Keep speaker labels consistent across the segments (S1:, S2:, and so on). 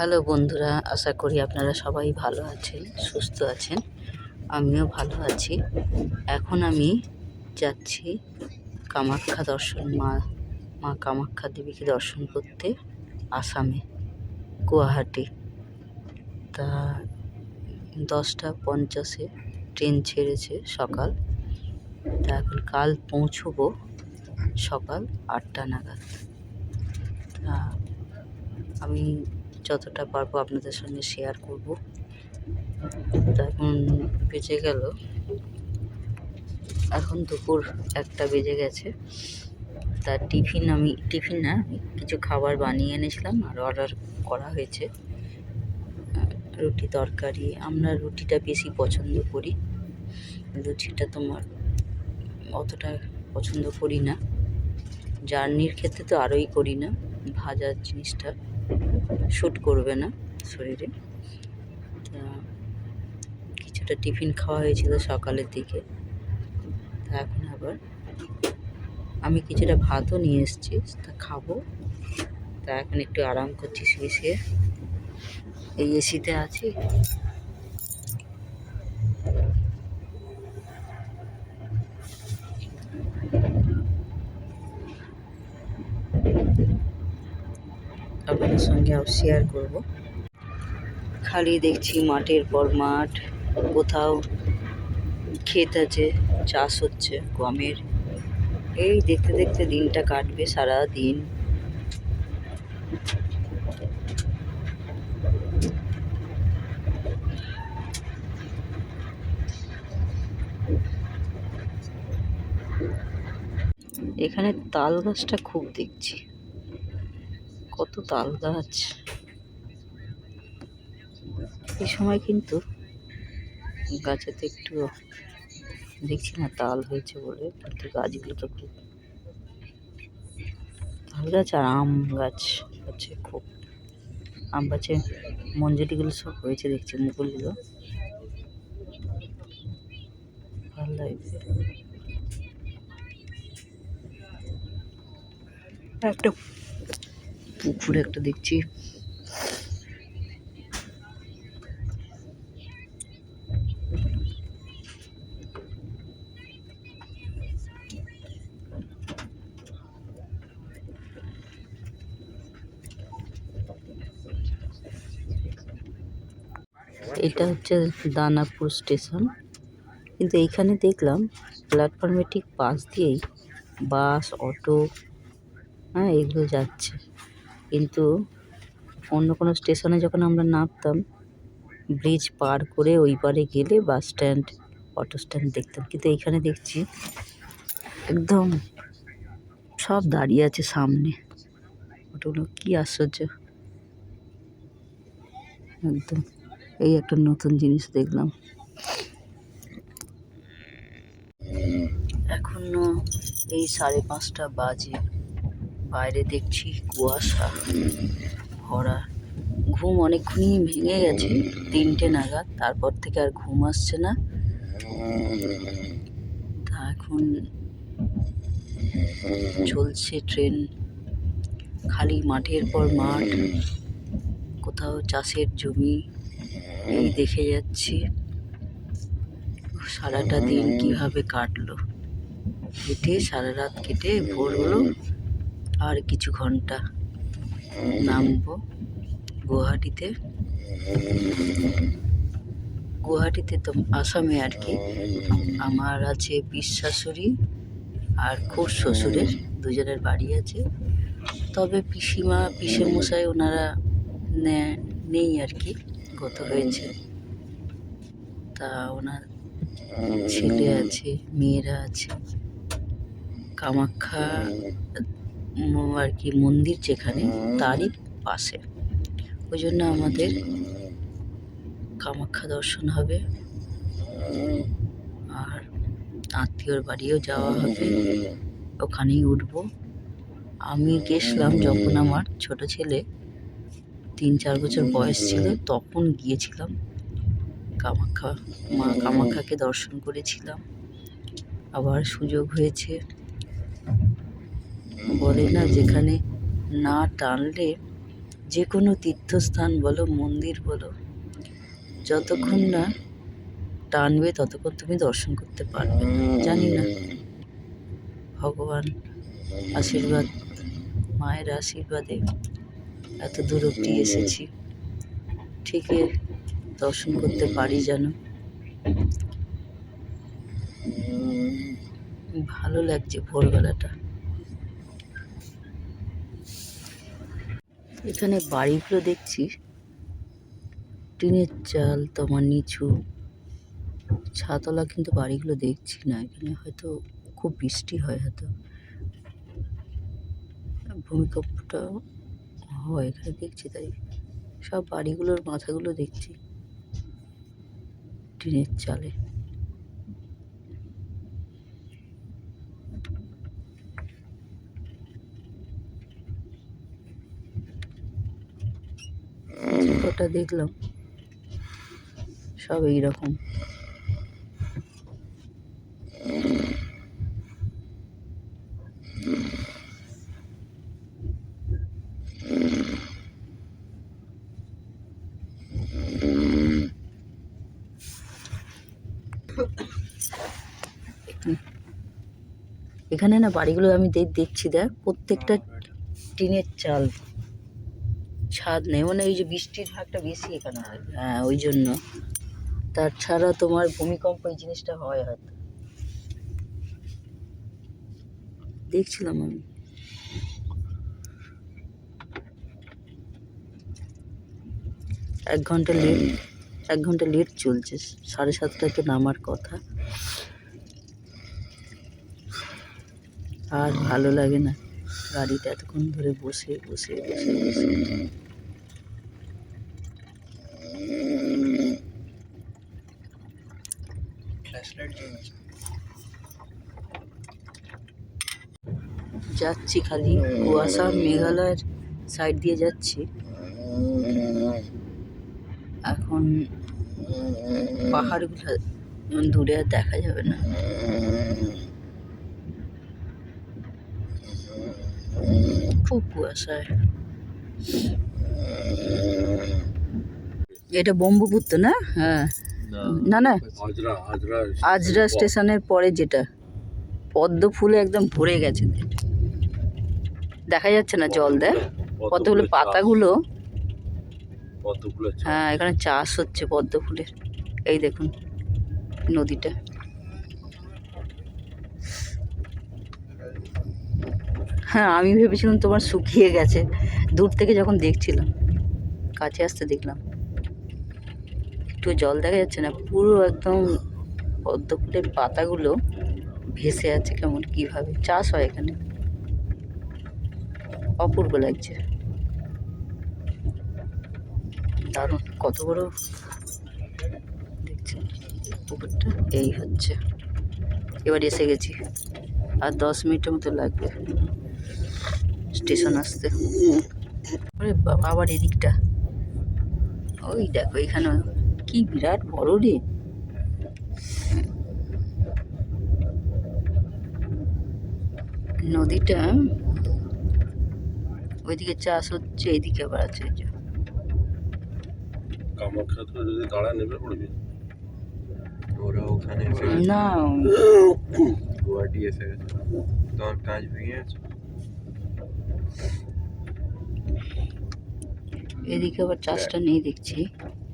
S1: Hello বন্ধুরা, আশা করি আপনারা সবাই ভালো আছেন, সুস্থ আছেন, আমিও ভালো আছি। এখন আমি যাচ্ছি কামাখ্যা দর্শন, মা মা কামাখ্যা দেবীকে দর্শন করতে আসামে, গুয়াহাটি। তা দশটা পঞ্চাশে ট্রেন ছেড়েছে সকাল। তা এখন কাল পৌঁছবো সকাল আটটা নাগাদ। তা আমি যতটা পারব আপনাদের সঙ্গে শেয়ার করব। এখন বেজে গেল। এখন দুপুর একটা বেজে গেছে। তা টিফিন আমি, টিফিন না, কিছু খাবার বানিয়ে এনেছিলাম আর অর্ডার করা হয়েছে। রুটি তরকারি, আমরা রুটিটা বেশি পছন্দ করি। লুচিটা তোমার অতটা পছন্দ করি না। জার্নির ক্ষেত্রে তো আরোই করি না, ভাজার জিনিসটা। শ্যুট করবে না শরীরে। তা কিছুটা টিফিন খাওয়া হয়েছিল সকালের দিকে। তা এখন আবার আমি কিছুটা ভাতও নিয়ে এসেছি, তা খাব। তা এখন একটু আরাম করছি, শুয়ে শুয়ে। এই এসিতে আছি আপনাদের সঙ্গে শেয়ার করব। খালি দেখছি মাঠের পর মাঠ, কোথাও ক্ষেত আছে, চাষ হচ্ছে, গমের। এই দেখতে দেখতে দিনটা কাটবে সারা দিন এখানে তাল গাছটা খুব দেখছি। কত তাল গাছ। এই সময় কিন্তু গাছেতে একটু দেখছি না তাল হয়েছে বলে, কিন্তু গাছগুলো তো খুব তাল গাছ আর আম গাছ হচ্ছে খুব। আম গাছে মঞ্জুরিগুলো সব হয়েছে দেখছি, মুকুলগুলো। ভালো লাগছে একটা পুকুর একটা দেখছি। এটা হচ্ছে দানাপুর স্টেশন। কিন্তু এইখানে দেখলাম প্ল্যাটফর্মের ঠিক পাশ দিয়েই বাস, অটো হ্যাঁ এগুলো যাচ্ছে। কিন্তু অন্য কোনো স্টেশনে যখন আমরা নামতাম, ব্রিজ পার করে ওই পারে গেলে বাস স্ট্যান্ড, অটো স্ট্যান্ড দেখতাম। কিন্তু এইখানে দেখছি একদম সব দাঁড়িয়ে আছে সামনে। ওটাগুলো কী আশ্চর্য। একদম এই একটা নতুন জিনিস দেখলাম। এখনও এই সাড়ে পাঁচটা বাজে। বাইরে দেখছি কুয়াশা, ভরা। ঘুম অনেকক্ষণই ভেঙে গেছে। তিনটে নাগাদ, তারপর থেকে আর ঘুম আসছে না। তা এখন চলছে ট্রেন। খালি মাঠের পর মাঠ, কোথাও চাষের জমি, এই দেখে যাচ্ছি। সারাটা দিন কীভাবে কাটলো। কেটে সারা রাত কেটে ভোর হলো আর কিছু ঘণ্টা নামবো গুয়াহাটিতে। গুয়াহাটিতে তো আসামে আর কি। আমার আছে পিস আর খুব শ্বশুরের, দুজনের বাড়ি আছে। তবে পিসিমা পিসে মশাই ওনারা নেই আর কি, গত হয়েছে। তা ওনার ছেলে আছে, মেয়েরা আছে। কামাখ্যা আর কি, মন্দির যেখানে, তারই পাশে। ওই জন্য আমাদের কামাখ্যা দর্শন হবে। আর আত্মীয়র বাড়িও যাওয়া হবে। ওখানেই উঠব। আমি গেছিলাম যখন আমার ছোট ছেলে তিন চার বছর বয়স ছিল, তখন গিয়েছিলাম। কামাখ্যা, মা কামাখ্যাকে দর্শন করেছিলাম। আবার সুযোগ হয়েছে। বলে না যেখানে না টানলে যে কোনো তীর্থস্থান বলো, মন্দির বলো, যতক্ষণ না টানবে ততক্ষণ তুমি দর্শন করতে পারবে। জানি না। ভগবান আশীর্বাদ, মায়ের আশীর্বাদে এত দূর অব্দি এসেছি। ঠিকই দর্শন করতে পারি যেন। ভালো লাগছে ভোরবেলাটা। এখানে বাড়িগুলো দেখছি। টিনের চাল, তোমার নিচু, ছাতলা কিন্তু বাড়িগুলো দেখছি না। এখানে হয়তো খুব বৃষ্টি হয় হয়তো। ভূমিকম্পটা হয়, এখানে দেখছি তাই। সব বাড়িগুলোর মাথাগুলো দেখছি টিনের চালে যে কটা দেখলাম। সব এইরকম। এখানে না বাড়িগুলো আমি দেখ- দেখছি দেখ প্রত্যেকটা টিনের চাল। ছাদ নেই। মানে ওই যে বৃষ্টির ভাগটা বেশি এখানে হয়। হ্যাঁ ওই জন্য। তাছাড়া তোমার ভূমিকম্প এই জিনিসটা হয় হয়তো দেখছিলাম আমি। এক ঘণ্টা লেট, এক ঘণ্টা লেট চলছে। সাড়ে সাতটায় তো নামার কথা। আর ভালো লাগে না। গাড়িতে এতক্ষণ ধরে বসে বসে বসে বসে। যাচ্ছি খালি। কুয়াশা মেঘালয়ের সাইড দিয়ে যাচ্ছি। এখন পাহাড়গুলো দূরে আর দেখা যাবে না। খুব কুয়াশায়। এটা ব্রহ্মপুত্র না? হ্যাঁ। না না
S2: আজরা
S1: স্টেশনের পরে যেটা। পদ্ম ফুলে একদম ভরে গেছে। দেখা যাচ্ছে না জল দেয়। কতগুলো পাতাগুলো।
S2: পদ্মফুলের
S1: হ্যাঁ এখানে চাষ হচ্ছে পদ্ম ফুলের এই দেখুন নদীটা। হ্যাঁ আমি ভেবেছিলাম তোমার শুকিয়ে গেছে। দূর থেকে যখন দেখছিলাম কাছে আসতে দেখলাম। একটু জল দেখা যাচ্ছে না পুরো একদম পদ্ম ফুলের পাতাগুলো ভেসে আছে কেমন কীভাবে? চাষ হয় এখানে। অপূর্ব লাগছে। দারুণ, কত বড় দেখছেন পুকুরটা? এই হচ্ছে। এবার এসে গেছি। আর দশ মিনিটের মতো লাগবে স্টেশন আসতে। আরে বাবা, আবার এদিকটা। ওই দেখো এখানে কি বিরাট বড় রে। নদীটা ওইদিকে চাষ হচ্ছে এইদিকে আবার আছে
S2: কামাখ্যা তো যদি দাঁড়া নেবে পড়বি।
S3: ওরা ওখানে
S1: না।
S3: গুয়াহাটি এসে গেছে। তোমার কাজ ভেঙে গেছে?
S1: এদিকে আবার চাষটা নেই দেখছি।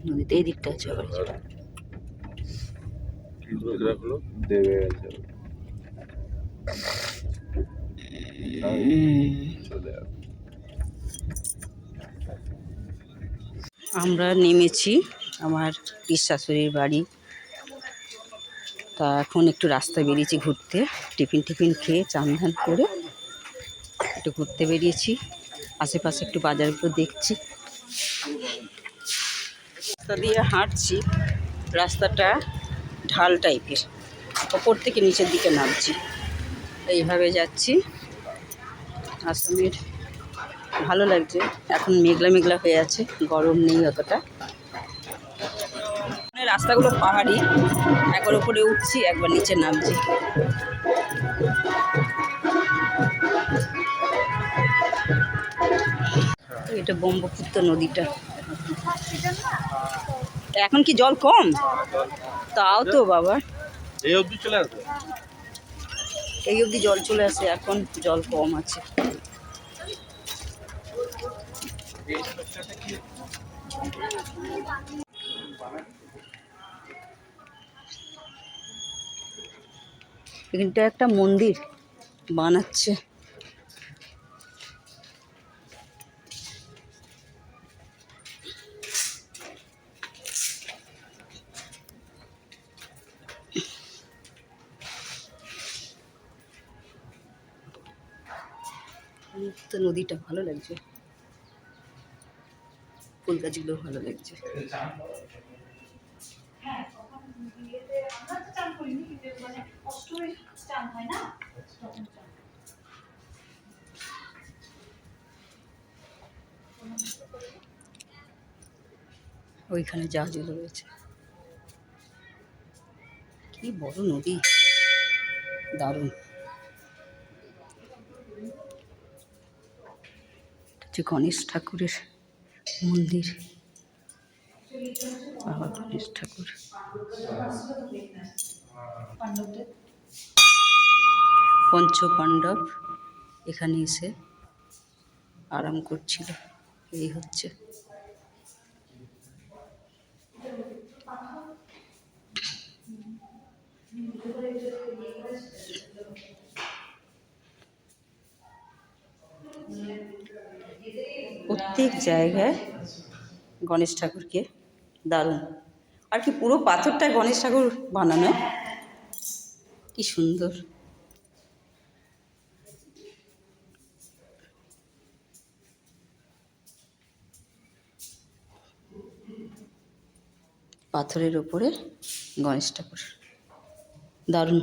S1: নদীতে এই দিকটা আছে আবার।
S3: দেবে গেছে। চলে যাবে
S1: আমরা নেমেছি আমার শাশুড়ির বাড়ি। তা এখন একটু রাস্তায় বেরিয়েছি ঘুরতে। টিফিন টিফিন খেয়ে চান করে একটু ঘুরতে বেরিয়েছি। আশেপাশে একটু বাজারগুলো দেখছি। রাস্তা দিয়ে হাঁটছি। রাস্তাটা ঢাল টাইপের। ওপর থেকে নিচের দিকে নামছি। এইভাবে যাচ্ছি। আসামের ভালো লাগছে। এখন মেঘলা মেঘলা হয়ে আছে গরম নেই অতটা। মানে রাস্তাগুলো পাহাড়ি একবার উপরে উঠছি একবার নিচে নামছি। এটা ব্রহ্মপুত্র নদীটা। এখন কি জল কম? তাও তো বাবা।
S2: এই অবধি চলে আসবে?
S1: এই অবধি জল চলে আসে এখন জল কম আছে। এখানটা একটা মন্দির বানাচ্ছে। নদীটা ভালো লাগছে। ফুল গাছগুলো ভালো লাগছে। ওইখানে জাহাজগুলো রয়েছে। কি বড় নদী। দারুণ। হচ্ছে গণেশ ঠাকুরের মন্দির। বাবা গণেশ ঠাকুর। পঞ্চ পাণ্ডব এখানে এসে আরাম করছিল। এই হচ্ছে। প্রত্যেক জায়গায় গণেশ ঠাকুরকে দারুণ। আর কি পুরো পাথরটা গণেশ ঠাকুর বানানো? কি সুন্দর। পাথরের ওপরে গণেশ ঠাকুর। দারুণ।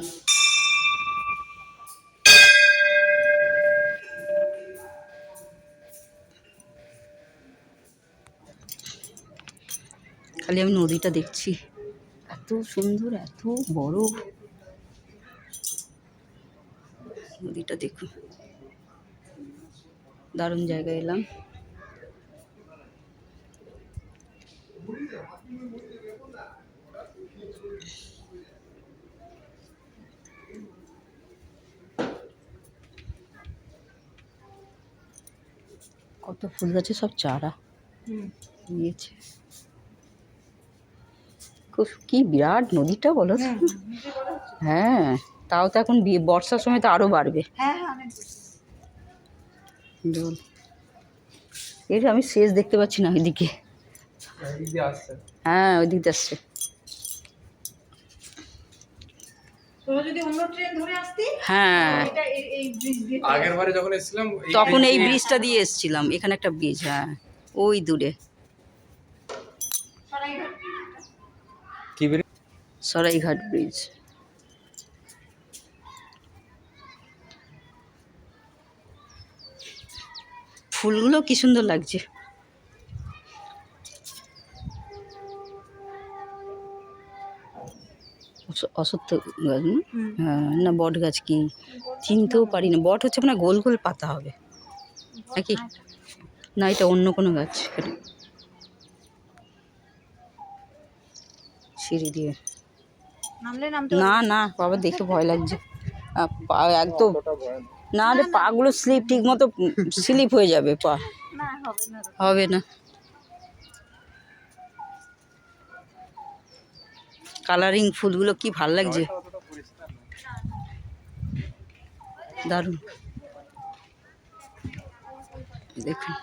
S1: খালি আমি নদীটা দেখছি। এত সুন্দর এত বড়। নদীটা দেখুন। দারুণ জায়গায় এলাম। কত ফুল গাছে সব চারা নিয়েছে। কি বিরাট নদীটা বলো তো। হ্যাঁ তাও তো এখন বর্ষার সময় তো আরও বাড়বে। জল এর আমি শেষ দেখতে পাচ্ছি না ওইদিকে। হ্যাঁ ওই দিক দিয়ে আসছে।
S4: তোমরা যদি অন্য ট্রেন ধরে আসতি
S1: হ্যাঁ।
S4: এটা এই এই ব্রিজ দিয়ে
S3: আগের বারে যখন এসেছিলাম এই-
S1: তখন এই ব্রিজটা দিয়ে এসছিলাম এখানে একটা ব্রিজ হ্যাঁ। ওই দূরে।
S3: কি বেরিয়ে
S1: সরাইঘাট ব্রিজ ফুলগুলো কি সুন্দর লাগছে। অস- অসত্য গাছ হ্যাঁ না বট গাছ কি? চিনতেও পারি না। বট হচ্ছে আপনার গোল গোল পাতা হবে। নাকি? না এটা অন্য কোনো গাছ। সিঁড়ি দিয়ে। না না বাবা দেখে ভয় লাগছে। পা একদম না রে পাগুলো স্লিপ ঠিক মতো স্লিপ হয়ে যাবে পা।
S4: হবে না।
S1: হবে না। কালারিং ফুলগুলো কি ভালো লাগছে? দারুণ। দেখুন।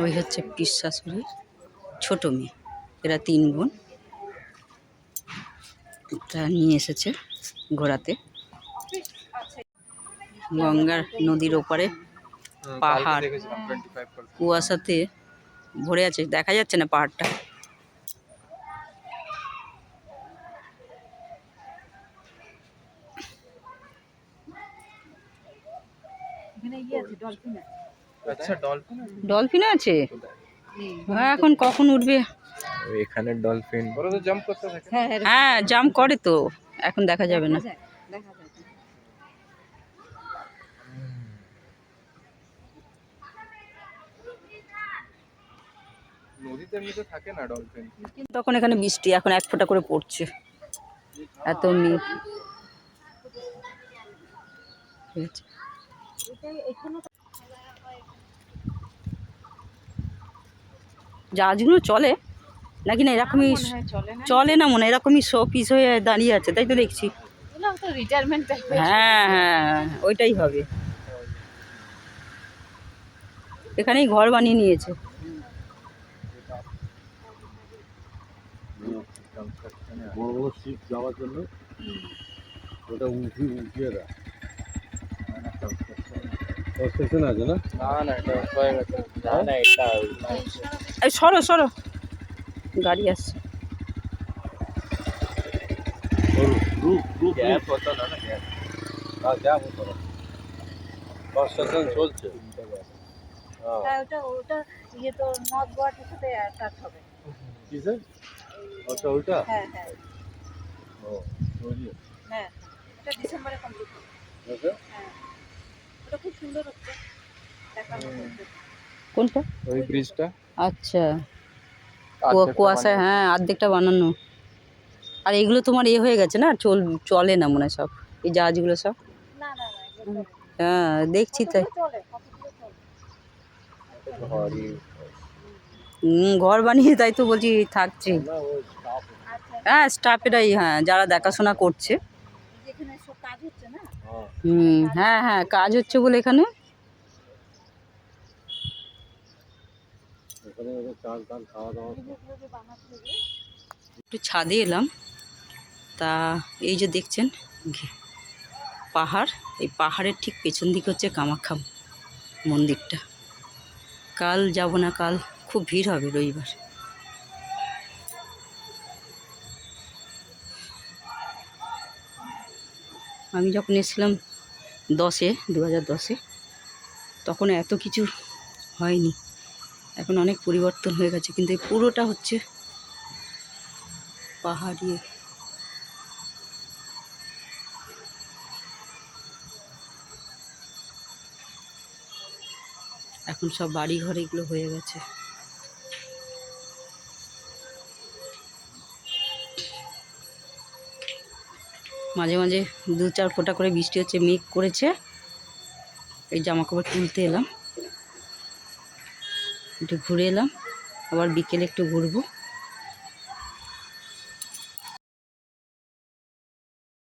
S1: ওই হচ্ছে পিস শাশুড়ি ছোটো মেয়ে। এরা তিন বোন। তা নিয়ে এসেছে ঘোরাতে গঙ্গার নদীর ওপারে পাহাড়। কুয়াশাতে ভরে আছে দেখা যাচ্ছে না পাহাড়টা।
S4: এখানে ইয়ে আছে ডলফিন আছে।
S3: ডলফিন
S1: ডলফিন আছে? হ্যাঁ এখন কখন উঠবে?
S3: এখানে ডলফিন তো জাম্প করতে থাকে।
S4: হ্যাঁ
S1: হ্যাঁ জাম্প করে তো। এখন দেখা যাবে না।
S4: দেখা যায়, দেখা যায়।
S3: নদীতে এমনিতে থাকে না ডলফিন
S1: তখন এখানে বৃষ্টি এখন এক ফোঁটা করে পড়ছে। এত মেঘ।
S4: এখানে
S1: জাহাজগুলো চলে নাকি না এরকমই
S4: চলে না।
S1: চলে না মনে হয়? এরকমই শো পিস হয়ে দাঁড়িয়ে আছে তাই তো দেখছি। হ্যাঁ হ্যাঁ ওইটাই হবে। এখানেই ঘর বানিয়ে নিয়েছে।
S2: বড় বড় শিপ যাওয়ার জন্য ওটা দেয়। আছে না?
S3: না এটা হয়ে গেছে। না না এটা
S1: এই সরো সরো। গাড়ি আসছে।
S2: হ্যাঁ চলছে। হ্যাঁ।
S4: হ্যাঁ ওটা ওটা ইয়ে তো নর্থ গোয়াটার সাথে অ্যাটাচ হবে।
S2: কিসে আচ্ছা ওইটা
S4: হ্যাঁ হ্যাঁ।
S2: ও
S4: হ্যাঁ এটা ডিসেম্বরে কমপ্লিট হবে। হ্যাঁ। ওটা খুব সুন্দর হচ্ছে।
S1: কোনটা?
S3: ওই ব্রিজটা
S1: আচ্ছা। কুয়া- কুয়াশা হ্যাঁ অর্ধেকটা বানানো। আর এগুলো তোমার এ হয়ে গেছে না? চল চলে না মনে হয় সব? এই জাহাজগুলো সব। হ্যাঁ দেখছি তাই। ঘর বানিয়ে তাই তো বলছি থাকছি।
S4: আচ্ছা।
S1: হ্যাঁ স্টাফেরাই হ্যাঁ যারা দেখাশোনা করছে।
S4: যেখানে সব কাজ হচ্ছে না?
S2: হ্যাঁ।
S1: হুম হ্যাঁ হ্যাঁ কাজ হচ্ছে বলে এখানে। একটু ছাদে এলাম। তা এই যে দেখছেন পাহাড়। এই পাহাড়ের ঠিক পেছন দিকে হচ্ছে কামাখ্যা মন্দিরটা। কাল যাব না কাল, খুব ভিড় হবে রবিবার। আমি যখন এসেছিলাম দশে দু হাজার দশে, তখন এত কিছু হয়নি। এখন অনেক পরিবর্তন হয়ে গেছে, কিন্তু এই পুরোটা হচ্ছে পাহাড়ি। এখন সব বাড়ি ঘর এগুলো হয়ে গেছে। মাঝে মাঝে দু চার ফোঁটা করে বৃষ্টি হচ্ছে, মেঘ করেছে। এই জামা কাপড় তুলতে এলাম। একটু ঘুরে এলাম আবার বিকেলে একটু ঘুরবো।